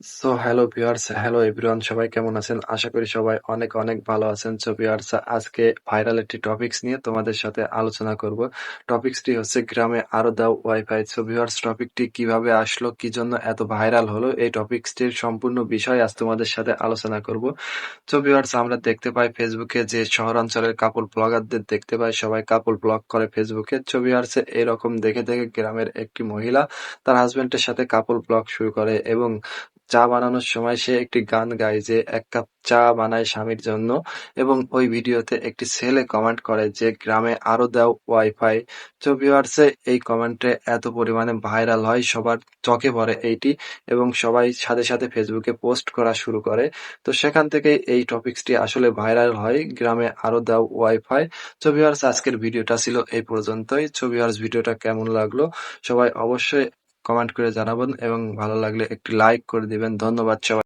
So hello viewers, hello everyone সবাই কেমন আছেন? আশা করি সবাই অনেক, অনেক ভালো আছেন। সো ভিউয়ার্স আজকে ভাইরাল একটি টপিকস নিয়ে তোমাদের সাথে আলোচনা করব। টপিকসটি হচ্ছে গ্রামে আরও দাও ওয়াইফাই। সো ভিউয়ার্স টপিকটি কীভাবে আসলো, কি জন্য এত ভাইরাল হলো, এই টপিকসটির সম্পূর্ণ বিষয় আজ তোমাদের সাথে আলোচনা করব। সো ভিউয়ার্স আমরা দেখতে পাই ফেসবুকে যে শহরাঞ্চলের কাপড় ব্লগারদের দেখতে পাই সবাই কাপড় ব্লগ করে ফেসবুকে। সো ভিউয়ার্স এরকম দেখে দেখে গ্রামের একটি মহিলা তার হাজবেন্ডের সাথে কাপড় ব্লগ শুরু করে এবং চা বানানোর সময় সে একটি গান গায় যে, এক কাপ চা বানায় স্বামীর জন্য। এবং ওই ভিডিওতে একটি ছেলে কমেন্ট করে যে, গ্রামে আরও দাও ওয়াইফাই। তো ভিউয়ার্সে, এই কমেন্টে এত পরিমাণে ভাইরাল হয়, সবার চোখে পড়ে এইটি এবং সবাই সাথে সাথে ফেসবুকে পোস্ট করা শুরু করে। তো সেখান থেকে এই টপিকসটি আসলে ভাইরাল হয়, গ্রামে আরও দাও ওয়াইফাই। তো ভিউয়ার্স, আজকের ভিডিওটা ছিল এই পর্যন্তই। তো ভিউয়ার্স, ভিডিওটা কেমন লাগল? সবাই অবশ্যই কমেন্ট করে জানাবেন এবং ভালো লাগলে একটি লাইক করে দিবেন। ধন্যবাদ সবাই